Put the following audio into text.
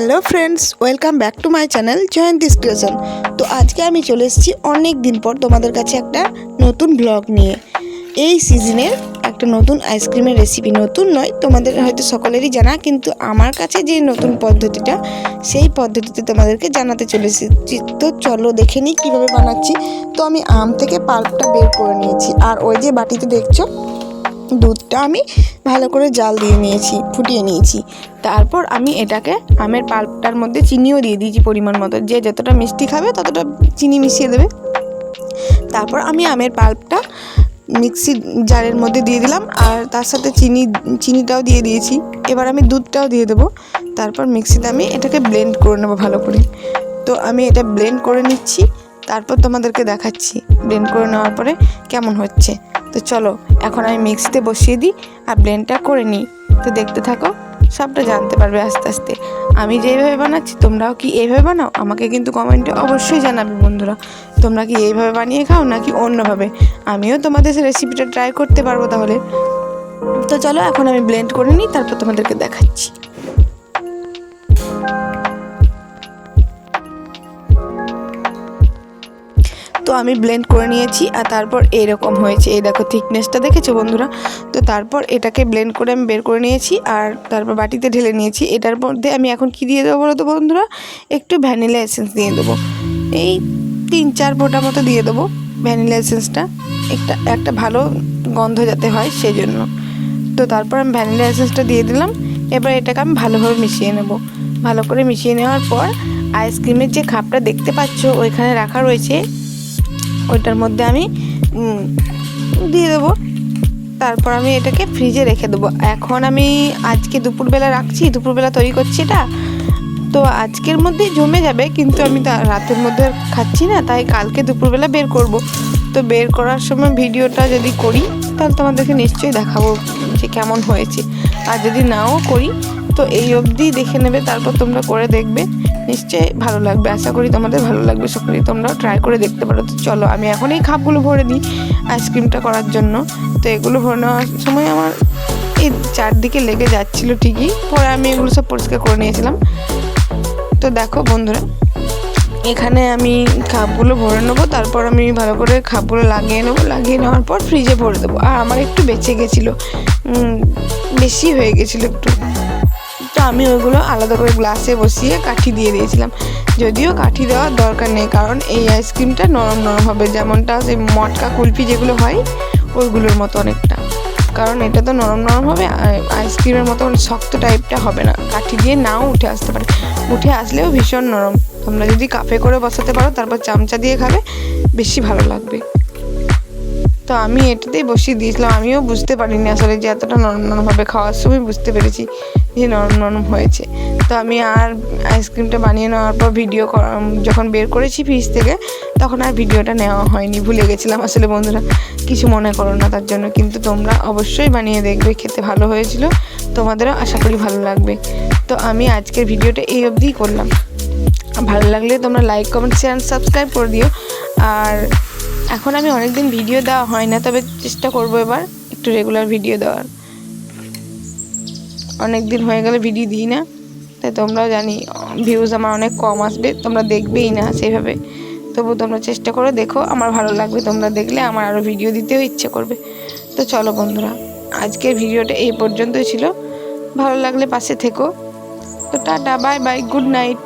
Hello friends, welcome back to my channel Jayanti's creation তো আজকে আমি চলে এসেছি অনেক দিন পর তোমাদের কাছে একটা নতুন ব্লগ নিয়ে। এই সিজনের একটা নতুন আইসক্রিমের রেসিপি নতুন নয়, তোমাদের হয়তো সকলেরই জানা, কিন্তু আমার কাছে যে নতুন পদ্ধতিটা, সেই পদ্ধতিতে তোমাদেরকে জানাতে চলে এসেছি। তো চলো দেখে নিই কীভাবে বানাচ্ছি। তো আমি আম থেকে পাল্পটা বের করে নিয়েছি, আর ওই যে বাটিতে দেখছ দুধটা আমি ভালো করে জাল দিয়ে নিয়েছি, ফুটিয়ে নিয়েছি। তারপর আমি এটাকে আমের পাল্পটার মধ্যে চিনিও দিয়ে দিয়েছি পরিমাণ মতো। যে যতটা মিষ্টি খাবে, ততটা চিনি মিশিয়ে দেবে। তারপর আমি আমের পাল্পটা মিক্সি জারের মধ্যে দিয়ে দিলাম আর তার সাথে চিনি, চিনিটাও দিয়ে দিয়েছি। এবার আমি দুধটাও দিয়ে দেবো। তারপর মিক্সিতে আমি এটাকে ব্লেন্ড করে নেব ভালো করে। তো আমি এটা ব্লেন্ড করে নিচ্ছি। তারপর তোমাদেরকে দেখাচ্ছি ব্লেন্ড করে নেওয়ার পরে কেমন হচ্ছে। তো চলো, এখন আমি মিক্সিতে বসিয়ে দিই আর ব্লেন্ডটা করে নিই। তো দেখতে থাকো, সবটা জানতে পারবে আস্তে আস্তে। আমি যেইভাবে বানাচ্ছি, তোমরাও কি এইভাবে বানাও? আমাকে কিন্তু কমেন্টে অবশ্যই জানাবে বন্ধুরা। তোমরা কি এইভাবে বানিয়ে খাও নাকি অন্যভাবে? আমিও তোমাদের রেসিপিটা ট্রাই করতে পারব তাহলে। তো চলো, এখন আমি ব্লেন্ড করে নিই, তারপর তোমাদেরকে দেখাচ্ছি। তো আমি ব্লেন্ড করে নিয়েছি আর তারপর এরকম হয়েছে। এই দেখো থিকনেসটা দেখেছ বন্ধুরা? তো তারপর এটাকে ব্লেন্ড করে আমি বের করে নিয়েছি আর তারপর বাটিতে ঢেলে নিয়েছি। এটার মধ্যে আমি এখন কি দিয়ে দেবো বলো তো বন্ধুরা? একটু ভ্যানিলা এসেন্স দিয়ে দেবো। এই তিন চার ফোঁটা মতো দিয়ে দেবো ভ্যানিলা এসেন্সটা একটা একটা ভালো গন্ধ যাতে হয় সেই জন্য তো তারপর আমি ভ্যানিলা এসেন্সটা দিয়ে দিলাম। এবার এটাকে আমি ভালোভাবে মিশিয়ে নেব। ভালো করে মিশিয়ে নেওয়ার পর আইসক্রিমের যে খাপটা দেখতে পাচ্ছ, ওইখানে রাখা রয়েছে ওইটার মধ্যে আমি দিয়ে দেবো। তারপর আমি এটাকে ফ্রিজে রেখে দেবো। এখন আমি আজকে দুপুরবেলা রাখছি, দুপুরবেলা তৈরি করছি এটা। তো আজকের মধ্যে জমে যাবে, কিন্তু আমি তা রাতের মধ্যে খাচ্ছি না, তাই কালকে দুপুরবেলা বের করব। তো বের করার সময় ভিডিওটা যদি করি, তাহলে তোমাদেরকে নিশ্চয়ই দেখাবো যে কেমন হয়েছে। আর যদি নাও করি তো এই অবধি দেখে নেবে, তারপর তোমরা করে দেখবে। নিশ্চয়ই ভালো লাগবে। আশা করি তোমাদের ভালো লাগবে। সকলেই তোমরাও ট্রাই করে দেখতে পারো। তো চলো, আমি এখন এই খাপগুলো ভরে দিই আইসক্রিমটা করার জন্য। তো এগুলো ভরে নেওয়ার সময় আমার এই চারদিকে লেগে যাচ্ছিল ঠিকই। পরে আমি এগুলো সব পরিষ্কার করে নিয়েছিলাম। তো দেখো বন্ধুরা, এখানে আমি খাপগুলো ভরে নেব, তারপর আমি ভালো করে খাপগুলো লাগিয়ে নেব। লাগিয়ে নেওয়ার পর ফ্রিজে ভরে দেবো। আর আমার একটু বেঁচে গেছিল। বেশি হয়ে গেছিল একটু। তো আমি ওইগুলো আলাদা করে গ্লাসে বসিয়ে কাঠি দিয়ে দিয়েছিলাম। যদিও কাঠি দেওয়ার দরকার নেই, কারণ এই আইসক্রিমটা নরম নরম হবে, যেমনটা সেই মটকা কুলফি যেগুলো হয়, ওইগুলোর মতো অনেকটা। কারণ এটা তো নরম নরম হবে আইসক্রিমের মতো শক্ত টাইপটা হবে না। কাঠি দিয়ে নাও উঠে আসতে পারে। উঠে আসলেও ভীষণ নরম। তোমরা যদি কাপে করে বসাতে পারো, তারপর চামচা দিয়ে খাবে, বেশি ভালো লাগবে। তো আমি এটাতেই বসিয়ে দিয়েছিলাম। আমিও বুঝতে পারিনি আসলে যে এতটা নরম নরমভাবে খাওয়ার সময় বুঝতে পেরেছি যে নরম নরম হয়েছে। তো আমি আর আইসক্রিমটা বানিয়ে নেওয়ার পর ভিডিও যখন বের করেছি ফ্রিজ থেকে, তখন আর ভিডিওটা নেওয়া হয়নি। ভুলে গেছিলাম আসলে বন্ধুরা, কিছু মনে করো না তার জন্য। কিন্তু তোমরা অবশ্যই বানিয়ে দেখবে, খেতে ভালো হয়েছিল। তোমাদেরও আশা করি ভালো লাগবে। তো আমি আজকের ভিডিওটা এই অবধিই করলাম। ভালো লাগলে তোমরা লাইক কমেন্ট শেয়ার সাবস্ক্রাইব করে দিও। আর এখন আমি অনেক দিন ভিডিও দেওয়া হয় না, তবে চেষ্টা করব এবার একটু রেগুলার ভিডিও দেওয়ার। অনেক দিন হয়ে গেলে ভিডিও দিই না, তাই তোমরাও জানি ভিউজ আমার অনেক কম আসবে, তোমরা দেখবেই না সেভাবে তবু তোমরা চেষ্টা করে, দেখো, আমার ভালো লাগবে, তোমরা দেখলে আমার আরও ভিডিও দিতেও ইচ্ছে করবে। তো চলো বন্ধুরা, আজকের ভিডিওটা এই পর্যন্তই ছিল। ভালো লাগলে পাশে থেকো। তো tata bye bye good night